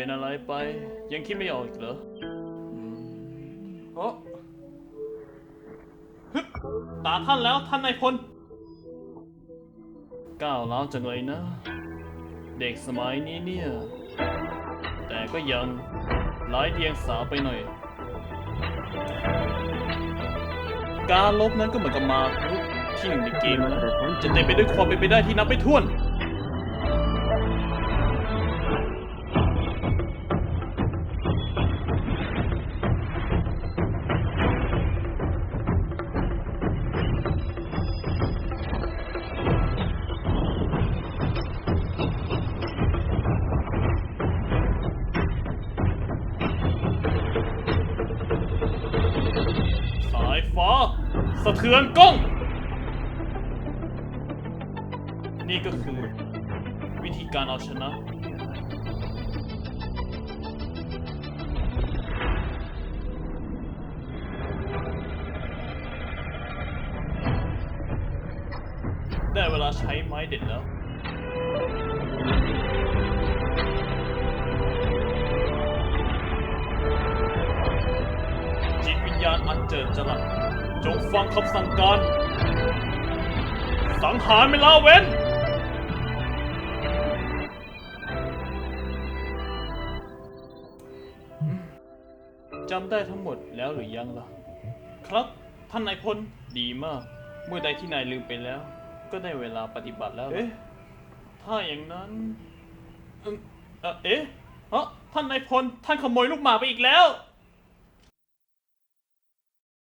เป็นอะไรไป ยังคิดไม่ออกอีกเหรออืมเอ้อฮึบตาท่านแล้วท่านนายพลก้าวร้าวจังเลยนะ เด็กสมัยนี้เนี่ย แต่ก็ยังไร้เดียงสาไปหน่อย การลบนั้นก็เหมือนกับหมากรุกที่หนึ่งในเกมนะจะเต็มไปด้วยความเป็นไปได้ที่นับไม่ถ้วนายฟ้า สะเทือนกล้อง นี่ก็คือ วิธีการเอาชนะ ได้เวลาใช้ไม้เด็ดแล้ว อันเจิดจรัสจงฟังคำสั่งการ สังหารไม่ละเว้น จำได้ทั้งหมดแล้วหรือยังล่ะ ครับ ท่านนายพลดีมาก เมื่อใดที่นายลืมไปแล้ว ก็ได้เวลาปฏิบัติแล้วล่ะเอ๊ะ ถ้าอย่างนั้นเอิ่มเอ่อเอ๊ะเอ้อท่านนายพล ท่านขโมยลูกหมาไปอีกแล้ว